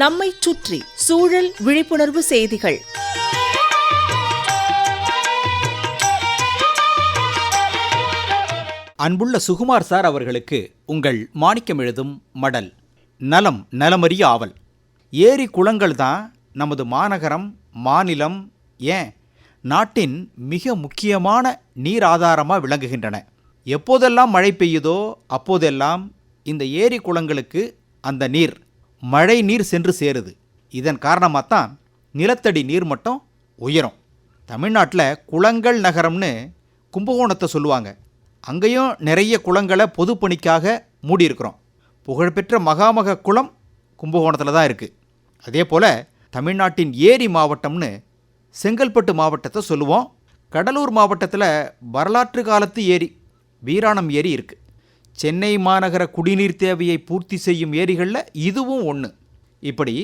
நம்மைச் சுற்றி சூழல் விழிப்புணர்வு செய்திகள். அன்புள்ள சுகுமார் சார் அவர்களுக்கு உங்கள் மாணிக்கம் எழுதும் மடல். நலம் நலமறிய ஆவல். ஏரி குளங்கள் தான் நமது மாநகரம் மாநிலம் ஏன்? நாட்டின் மிக முக்கியமான நீர் ஆதாரமாக விளங்குகின்றன. எப்போதெல்லாம் மழை பெய்யுதோ அப்போதெல்லாம் இந்த ஏரி குளங்களுக்கு அந்த நீர். மழை நீர் சென்று சேருது. இதன் காரணமாக தான் நிலத்தடி நீர் மட்டும் உயரும். தமிழ்நாட்டில் குளங்கள் நகரம்னு கும்பகோணத்தை சொல்லுவாங்க. அங்கேயும் நிறைய குளங்களை பொதுப்பணிக்காக மூடியிருக்கிறோம். புகழ்பெற்ற மகாமக குளம் கும்பகோணத்தில் தான் இருக்குது அதே போல் தமிழ்நாட்டின் ஏரி மாவட்டம்னு செங்கல்பட்டு மாவட்டத்தை சொல்லுவோம். கடலூர் மாவட்டத்தில் வரலாற்று காலத்து ஏரி வீராணம் ஏரி இருக்குது சென்னை மாநகர குடிநீர் தேவையை பூர்த்தி செய்யும் ஏரிகளில் இதுவும் ஒன்று இப்படி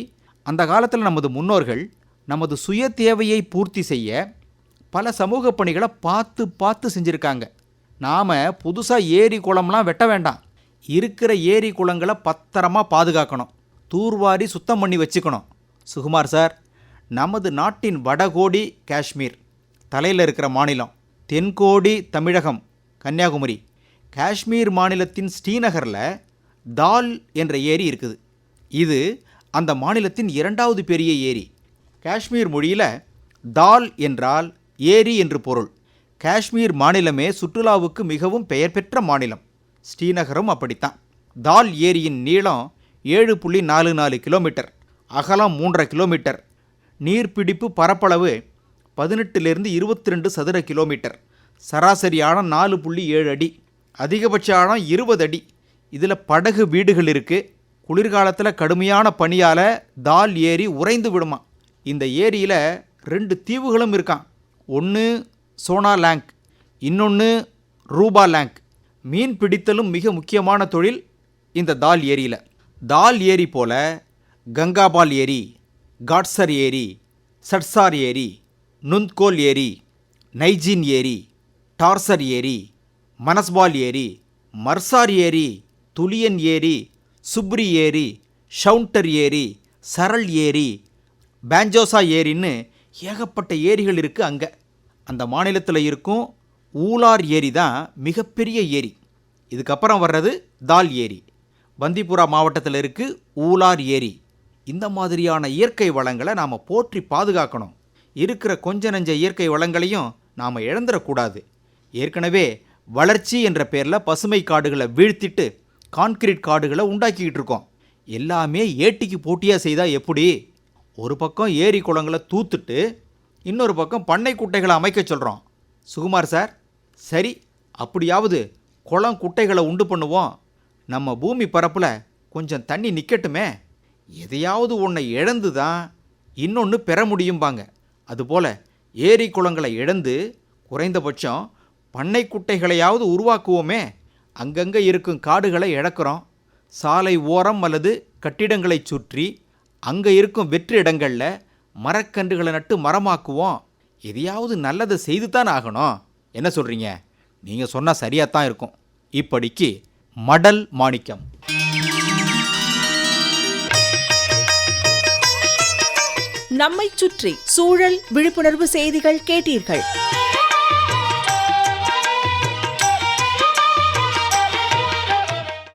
அந்த காலத்தில் நமது முன்னோர்கள் நமது சுய தேவையை பூர்த்தி செய்ய பல சமூக பணிகளை பார்த்து பார்த்து செஞ்சுருக்காங்க. நாம் புதுசாக ஏரி குளம்லாம் வெட்ட வேண்டாம். இருக்கிற ஏரி குளங்களை பத்திரமாக பாதுகாக்கணும். தூர்வாரி சுத்தம் பண்ணி வச்சுக்கணும். சுகுமார் சார் நமது நாட்டின் வடகோடி காஷ்மீர் தலையில் இருக்கிற மாநிலம் தென்கோடி தமிழகம் கன்னியாகுமரி. காஷ்மீர் மாநிலத்தின் ஸ்ரீநகரில் தால் என்ற ஏரி இருக்குது. இது அந்த மாநிலத்தின் இரண்டாவது பெரிய ஏரி. காஷ்மீர் மொழியில் தால் என்றால் ஏரி என்று பொருள். காஷ்மீர் மாநிலமே சுற்றுலாவுக்கு மிகவும் பெயர் பெற்ற மாநிலம். ஸ்ரீநகரும் அப்படித்தான். தால் ஏரியின் நீளம் ஏழு புள்ளி நாலு நாலு கிலோமீட்டர். அகலம் மூன்றரை கிலோமீட்டர். நீர்பிடிப்பு பரப்பளவு பதினெட்டுலேருந்து இருபத்தி ரெண்டு சதுர கிலோமீட்டர். சராசரியான நாலு புள்ளி ஏழு அடி. அதிகபட்ச ஆழம் இருபது அடி. இதில் படகு வீடுகள் இருக்குது குளிர்காலத்தில் கடுமையான பனியால் தால் ஏரி உறைந்து விடுமா. இந்த ஏரியில் ரெண்டு தீவுகளும் இருக்கான் ஒன்று சோனா லேங்க் இன்னொன்று ரூபா லேங்க். மீன் பிடித்தலும் மிக முக்கியமான தொழில் இந்த தால் ஏரியில். தால் ஏரி போல கங்காபால் ஏரி காட்சர் ஏரி சட்சார் ஏரி நுந்த்கோல் ஏரி நைஜின் ஏரி டார்சர் ஏரி மனஸ்பால் ஏரி மர்சார் ஏரி துலியன் ஏரி சுப்ரி ஏரி ஷவுண்டர் ஏரி சரள் ஏரி பேஞ்சோசா ஏரின்னு ஏகப்பட்ட ஏரிகள் இருக்குது அங்கே. அந்த மாநிலத்தில் இருக்கும் ஊலார் ஏரி தான் மிகப்பெரிய ஏரி. இதுக்கப்புறம் வர்றது தால் ஏரி. பந்திபுரா மாவட்டத்தில் இருக்குது ஊலார் ஏரி. இந்த மாதிரியான இயற்கை வளங்களை நாம் போற்றி பாதுகாக்கணும். இருக்கிற கொஞ்ச நஞ்ச இயற்கை வளங்களையும் நாம் இழந்துடக்கூடாது ஏற்கனவே வளர்ச்சி என்ற பேரில் பசுமை காடுகளை வீழ்த்திட்டு கான்கிரீட் காடுகளை உண்டாக்கிக்கிட்டு இருக்கோம். எல்லாமே ஏட்டிக்கு போட்டியாக செய்தால் எப்படி? ஒரு பக்கம் ஏரி குளங்களை தூத்துட்டு இன்னொரு பக்கம் பண்ணை குட்டைகளை அமைக்க சொல்கிறோம் சுகுமார் சார் சரி அப்படியாவது குளம் குட்டைகளை உண்டு பண்ணுவோம். நம்ம பூமி பரப்பில் கொஞ்சம் தண்ணி நிற்கட்டுமே எதையாவது ஒன்றை இழந்து தான் இன்னொன்று பெற முடியும்பாங்க. அதுபோல் ஏரி குளங்களை இழந்து குறைந்தபட்சம் பண்ணை குட்டைகளையாவது உருவாக்குவோமே. அங்கங்கே இருக்கும் காடுகளை இழக்கிறோம். சாலை ஓரம் அல்லது கட்டிடங்களை சுற்றி அங்கே இருக்கும் வெற்று இடங்களில் மரக்கன்றுகளை நட்டு மரமாக்குவோம். எதையாவது நல்லதை செய்து தான் ஆகணும். என்ன சொல்கிறீங்க நீங்கள் சொன்னால் சரியாக தான் இருக்கும். இப்படிக்கு மடல் மாணிக்கம். நம்மை சுற்றி சூழல் விழிப்புணர்வு செய்திகள் கேட்டீர்கள்.